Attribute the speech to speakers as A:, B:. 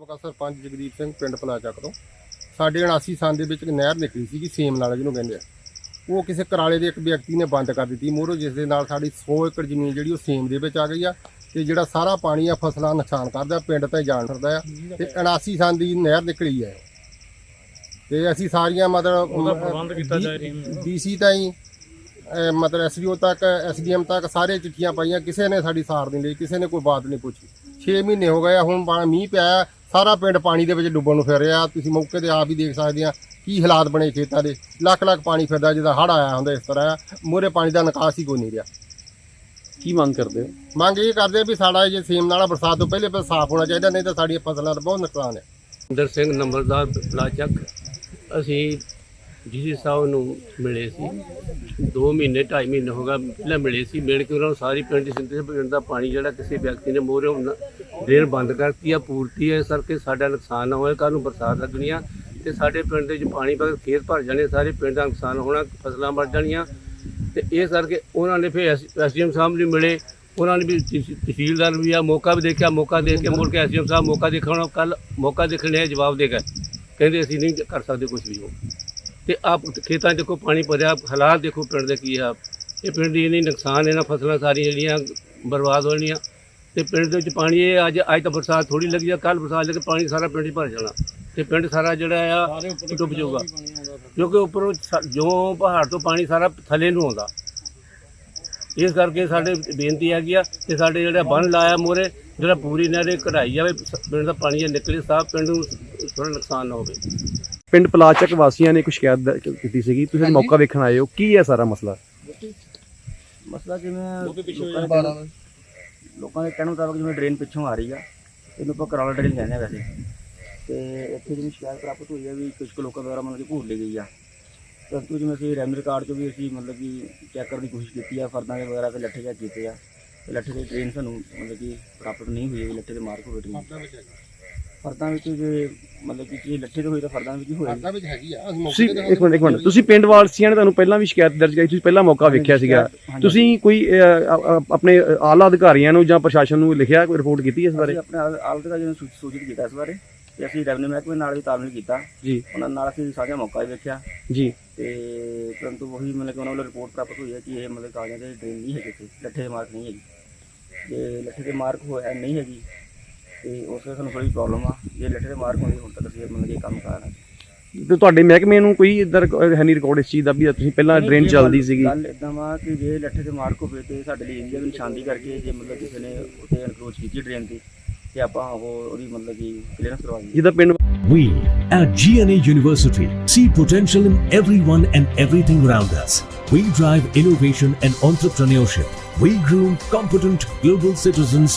A: ਸਾਬਕਾ ਸਰਪੰਚ ਜਗਦੀਪ ਸਿੰਘ ਪਿੰਡ ਪਲਾਚੱਕ ਤੋਂ ਸਾਡੇ 79 ਸਾਲ ਦੇ ਵਿੱਚ ਇੱਕ ਨਹਿਰ ਨਿਕਲੀ ਸੀ ਕਿ ਸੇਮ ਨਾਲ ਜਿਹਨੂੰ ਕਹਿੰਦੇ ਆ। ਉਹ ਕਿਸੇ ਕਰਾਲੇ ਦੇ ਇੱਕ ਵਿਅਕਤੀ ਨੇ ਬੰਦ ਕਰ ਦਿੱਤੀ। ਮੋਰੋ ਜਿਸ ਦੇ ਨਾਲ ਸਾਡੀ 100 ਏਕੜ ਜ਼ਮੀਨ ਜਿਹੜੀ ਉਹ ਸੇਮ ਦੇ ਵਿੱਚ ਆ ਗਈ ਆ ਤੇ ਜਿਹੜਾ ਸਾਰਾ ਪਾਣੀ ਆ ਫਸਲਾਂ ਨੁਕਸਾਨ ਕਰਦਾ ਪਿੰਡ ਤਾਂ ਜਾਣ ਫਿਰਦਾ ਆ। ਤੇ 79 ਸਾਲ ਦੀ ਨਹਿਰ ਨਿਕਲੀ ਹੈ ਤੇ ਅਸੀਂ ਸਾਰੀਆਂ ਮਤਲਬ
B: ਉਹਦਾ ਪ੍ਰਬੰਧ ਕੀਤਾ ਜਾਏ
A: ਡੀਸੀ ਤਾਈਂ ਮਤਲਬ ਐਸਡੀਓ ਤੱਕ ਐਸਡੀਐਮ ਤੱਕ ਸਾਰੇ ਚਿੱਠੀਆਂ ਪਾਈਆਂ। ਕਿਸੇ ਨੇ ਸਾਡੀ ਸਾਰ ਨਹੀਂ ਲਈ ਕਿਸੇ ਨੇ ਕੋਈ ਬਾਤ ਨਹੀਂ ਪੁੱਛੀ। 6 ਮਹੀਨੇ ਹੋ ਗਏ ਆ, ਹੁਣ ਮੀਂਹ ਪਿਆ ਸਾਰਾ ਪਿੰਡ ਪਾਣੀ ਦੇ ਵਿੱਚ ਡੁੱਬਣ ਨੂੰ ਫਿਰ ਰਿਹਾ ਤੁਸੀਂ ਮੌਕੇ ਤੇ ਆਪ ਹੀ ਦੇਖ ਸਕਦੇ ਆ ਕੀ ਹਾਲਾਤ ਬਣੇ ਖੇਤਾਂ ਦੇ। ਲੱਖ ਲੱਖ ਪਾਣੀ ਫਿਰਦਾ ਜਿਹਦਾ ਹੜ ਆਇਆ ਹੁੰਦਾ ਇਸ ਤਰ੍ਹਾਂ। ਮੂਹਰੇ ਪਾਣੀ ਦਾ ਨਿਕਾਸ ਹੀ ਕੋਈ ਨਹੀਂ ਰਿਹਾ।
C: ਕੀ ਮੰਗ ਕਰਦੇ ਹੋ?
A: ਮੰਗ ਇਹ ਕਰਦੇ ਆ ਵੀ ਸਾਡਾ ਜੇ ਸੇਮ ਨਾਲਾ ਬਰਸਾਤ ਤੋਂ ਪਹਿਲੇ ਪਹਿਲੇ ਸਾਫ਼ ਹੋਣਾ ਚਾਹੀਦਾ ਨਹੀਂ ਤਾਂ ਸਾਡੀਆਂ ਫਸਲਾਂ ਦਾ ਬਹੁਤ ਨੁਕਸਾਨ ਹੈ।
D: ਇੰਦਰ ਸਿੰਘ ਨੰਬਰਦਾਰ ਪਲਾਚੱਕ ਅਸੀਂ ਜੀ ਸਾਹਿਬ ਨੂੰ ਮਿਲੇ ਸੀ 2 ਮਹੀਨੇ 2.5 ਮਹੀਨੇ ਹੋ ਗਏ, ਪਹਿਲਾਂ ਮਿਲੇ ਸੀ, ਮਿਲ ਕੇ ਉਹਨਾਂ ਨੂੰ ਸਾਰੀ ਪਿੰਡ ਦੀ ਸਿੰਤੇ ਪਿੰਡ ਦਾ ਪਾਣੀ ਜਿਹੜਾ ਕਿਸੇ ਵਿਅਕਤੀ ਨੇ ਮੋਹਰੇ ਦੇਣ ਬੰਦ ਕਰਤੀ ਆ, ਪੂਰਤੀ ਹੈ ਇਸ ਕਰਕੇ ਸਾਡਾ ਨੁਕਸਾਨ ਨਾ ਹੋਏ, ਕੱਲ੍ਹ ਨੂੰ ਬਰਸਾਤ ਲੱਗਣੀ ਆ ਤੇ ਸਾਡੇ ਪਿੰਡ ਦੇ ਵਿੱਚ ਪਾਣੀ ਪਾ ਖੇਤ ਭਰ ਜਾਣੇ, ਸਾਰੇ ਪਿੰਡ ਦਾ ਨੁਕਸਾਨ ਹੋਣਾ, ਫਸਲਾਂ ਮਰ ਜਾਣੀਆਂ ਤੇ ਇਸ ਕਰਕੇ ਉਹਨਾਂ ਨੇ ਫਿਰ ਐਸਡੀਐਮ ਸਾਹਿਬ ਨੂੰ ਮਿਲੇ, ਉਹਨਾਂ ਨੇ ਵੀ ਤਹਿਸੀਲਦਾਰ ਵੀ ਆ, ਮੌਕਾ ਵੀ ਦੇਖਿਆ, ਮੌਕਾ ਦੇਖ ਕੇ ਮੁੜ ਕੇ ਐਸਡੀਐਮ ਸਾਹਿਬ ਮੌਕਾ ਦੇਖਣ ਕੱਲ ਮੌਕਾ ਦੇਖਣ ਨੇ ਜਵਾਬ ਦੇ ਗਏ। ਕਹਿੰਦੇ ਅਸੀਂ ਨਹੀਂ ਕਰ ਸਕਦੇ ਕੁਝ ਵੀ ਉਹ। ਤੇ ਆਪ ਖੇਤਾਂ 'ਚ ਦੇਖੋ ਪਾਣੀ ਭਰਿਆ ਹਾਲਾਤ ਦੇਖੋ ਪਿੰਡ ਦੇ ਕੀ ਆ। ਇਹ ਪਿੰਡ ਦੀ ਇੰਨੀ ਨੁਕਸਾਨ ਇਹਨਾਂ ਫਸਲਾਂ ਸਾਰੀਆਂ ਜਿਹੜੀਆਂ ਬਰਬਾਦ ਹੋਣੀਆਂ ਤੇ ਪਿੰਡ ਦੇ ਵਿੱਚ ਪਾਣੀ ਇਹ ਅੱਜ ਅੱਜ ਤਾਂ ਬਰਸਾਤ ਥੋੜੀ ਲੱਗੀ ਆ ਕੱਲ ਬਰਸਾਤ ਲੱਗੇ ਪਾਣੀ ਸਾਰਾ ਪਿੰਡ 'ਚ ਭਰ ਜਾਣਾ। ਤੇ ਪਿੰਡ ਸਾਰਾ ਜਿਹੜਾ ਆ ਡੁੱਬ ਜਾਊਗਾ। ਕਿਉਂਕਿ ਉੱਪਰੋਂ ਜੋ ਪਹਾੜ ਤੋਂ ਪਾਣੀ ਸਾਰਾ ਥੱਲੇ ਨੂੰ ਆਉਂਦਾ। ਇਸ ਕਰਕੇ ਸਾਡੇ ਬੇਨਤੀ ਹੈਗੀ ਆ ਕਿ ਸਾਡੇ ਜਿਹੜਾ ਬੰਨ ਲਾਇਆ ਮੋਰੇ ਜਿਹੜਾ ਪੂਰੀ ਨਹਿਰੇ ਕਢਾਈ ਜਾਵੇ ਪਿੰਡ ਦਾ ਪਾਣੀ ਨਿਕਲੇ ਸਾਫ਼ ਪਿੰਡ ਨੂੰ ਥੋੜਾ ਨੁਕਸਾਨ ਨਾ ਹੋਵੇ।
C: ਪਿੰਡ ਪਲਾਚਕ ਵਾਸੀਆਂ ਨੇ ਇੱਕ ਸ਼ਿਕਾਇਤ ਕੀਤੀ ਸੀਗੀ। ਤੁਸੀਂ ਮੌਕਾ ਵੇਖਣ ਆਏ ਹੋ। ਕੀ ਹੈ ਸਾਰਾ ਮਸਲਾ?
E: ਮਸਲਾ ਜਿਵੇਂ ਲੋਕਾਂ ਦੇ ਲੋਕਾਂ ਦੇ ਕਹਿਣ ਮੁਤਾਬਕ ਜਿਵੇਂ ਡਰੇਨ ਪਿੱਛੋਂ ਆ ਰਹੀ ਆ ਇਹਨੂੰ ਆਪਾਂ ਕਰਾਲਾ ਡਰੇਨ ਕਹਿੰਦੇ ਆ ਵੈਸੇ। ਤੇ ਇੱਥੇ ਜਿਵੇਂ ਸ਼ਿਕਾਇਤ ਪ੍ਰਾਪਤ ਹੋਈ ਹੈ ਵੀ ਕੁਝ ਕੁ ਲੋਕਾਂ ਦੁਆਰਾ ਮਤਲਬ ਕਿ ਭੂਰ ਲਈ ਗਈ ਆ। ਪਰੰਤੂ ਜਿਵੇਂ ਅਸੀਂ ਰੈਵਨਿਊ ਰਿਕਾਰਡ 'ਚ ਵੀ ਅਸੀਂ ਮਤਲਬ ਕਿ ਚੈੱਕ ਕਰਨ ਦੀ ਕੋਸ਼ਿਸ਼ ਕੀਤੀ ਆ ਫਰਦਾਂ ਦੇ ਵਗੈਰਾ ਤੇ ਲੱਠੇ ਚੈੱਕ ਕੀਤੇ ਆ। ਤੇ ਲੱਠੇ ਦੀ ਟ੍ਰੇਨ ਸਾਨੂੰ ਮਤਲਬ ਕਿ ਪ੍ਰਾਪਤ ਨਹੀਂ ਹੋਈ ਲੱਠੇ ਦੇ ਮਾਰਕ ਹੋਵੇ ਟ੍ਰੇਨ ਫਰਦਾਂ ਵਿੱਚ ਜੇ ਮਤਲਬ ਕਿ ਜੇ ਲੱਠੇ ਤੇ ਹੋਈ ਤਾਂ ਫਰਦਾਂ ਵਿੱਚ ਹੀ ਹੋਏਗੀ।
A: ਫਰਦਾਂ ਵਿੱਚ ਹੈਗੀ ਆ ਅਸੀਂ
C: ਤੁਸੀਂ
A: ਮੌਕੇ ਤੇ
C: ਇੱਕ ਮਿੰਟ ਇੱਕ ਮਿੰਟ। ਤੁਸੀਂ ਪਿੰਡ ਵਾਸੀਆਂ ਨੇ ਤੁਹਾਨੂੰ ਪਹਿਲਾਂ ਵੀ ਸ਼ਿਕਾਇਤ ਦਰਜ ਕੀਤੀ ਤੁਸੀਂ ਪਹਿਲਾਂ ਮੌਕਾ ਵੇਖਿਆ ਸੀਗਾ।
E: ਹਾਂਜੀ।
C: ਤੁਸੀਂ ਕੋਈ ਅਹ, ਆਪਣੇ ਆਲਾ ਅਧਿਕਾਰੀਆਂ ਨੂੰ ਜਾਂ ਪ੍ਰਸ਼ਾਸਨ ਨੂੰ ਲਿਖਿਆ ਕੋਈ ਰਿਪੋਰਟ ਕੀਤੀ ਇਸ ਬਾਰੇ?
E: ਅਸੀਂ ਆਪਣੇ ਆਲਤ ਦਾ ਜਿਹਨੂੰ ਸੂਚ- ਸੂਚਿਤ ਕੀਤਾ ਇਸ ਬਾਰੇ ਤੇ ਅਸੀਂ ਰੈਵਨਿਊ ਮਹਿਕਮੇ ਨਾਲ ਵੀ ਤਾਲਮੇਲ ਕੀਤਾ।
C: ਜੀ।
E: ਉਹਨਾਂ ਨਾਲ ਅਸੀਂ ਸਾਂਝਾ ਮੌਕਾ ਵੀ ਵੇਖਿਆ।
C: ਜੀ।
E: ਤੇ ਪਰੰਤੂ ਉਹੀ ਮਤਲਬ ਕਿ ਉਹਨਾਂ ਵੱਲੋਂ ਰਿਪੋਰਟ ਪ੍ਰਾਪਤ ਹੋਈ ਹੈ ਕਿ ਇਹ ਮਤਲਬ ਕਾਗਜ਼ਾਂ ਦੇ ਡਰੇਨ ਨਹੀਂ ਹੈਗੇ ਇੱਥੇ ਲੱਠੇ ਦੇ ਮਾਰਕ ਨਹੀਂ ਹੈਗੀ। ਜੇ ਲੱਠੇ ਦੇ ਮਾਰਕ ਹੋਇਆ ਨਹੀਂ ਹੈਗੀ ਤੇ ਉਸ ਵਿੱਚ ਸਾਨੂੰ ਥੋੜੀ ਪ੍ਰੋਬਲਮ ਆ ਜੇ ਲੱਠੇ ਦੇ ਮਾਰਕ ਹੁੰਦੇ ਹੁਣ ਤੱਕ ਅਸੀਂ ਮਤਲਬ ਕਿ ਕੰਮ ਕਰ ਰਹੇ
C: ਤੇ ਤੁਹਾਡੇ ਮਹਿਕਮੇ ਨੂੰ ਕੋਈ ਇਧਰ ਹੈ ਨਹੀਂ ਰਿਕਾਰਡ ਇਸ ਚੀਜ਼ ਦਾ ਵੀ ਤੁਸੀਂ ਪਹਿਲਾਂ ਡਰੇਨ ਚੱਲਦੀ ਸੀਗੀ
E: ਗੱਲ ਇਦਾਂ ਵਾ ਕਿ ਜੇ ਲੱਠੇ ਦੇ ਮਾਰਕ ਹੋਵੇ ਤੇ ਸਾਡੇ ਲਈ ਇੰਡੀਆ ਵੀ ਨਿਸ਼ਾਨਦੀ ਕਰਕੇ ਜੇ ਮਤਲਬ ਕਿਸੇ ਨੇ ਉੱਤੇ ਅਨਕਰੋਚ ਕੀਤੀ ਡਰੇਨ ਤੇ ਤੇ ਆਪਾਂ ਉਹ ਉਹਦੀ ਮਤਲਬ ਕਿ ਕਲੀਅਰੈਂਸ ਕਰਵਾ ਦਈਏ
C: ਜਿਹਦਾ ਪਿੰਡ
F: We at GNA University see potential in everyone and everything around us. We drive innovation and entrepreneurship. We groom competent global citizens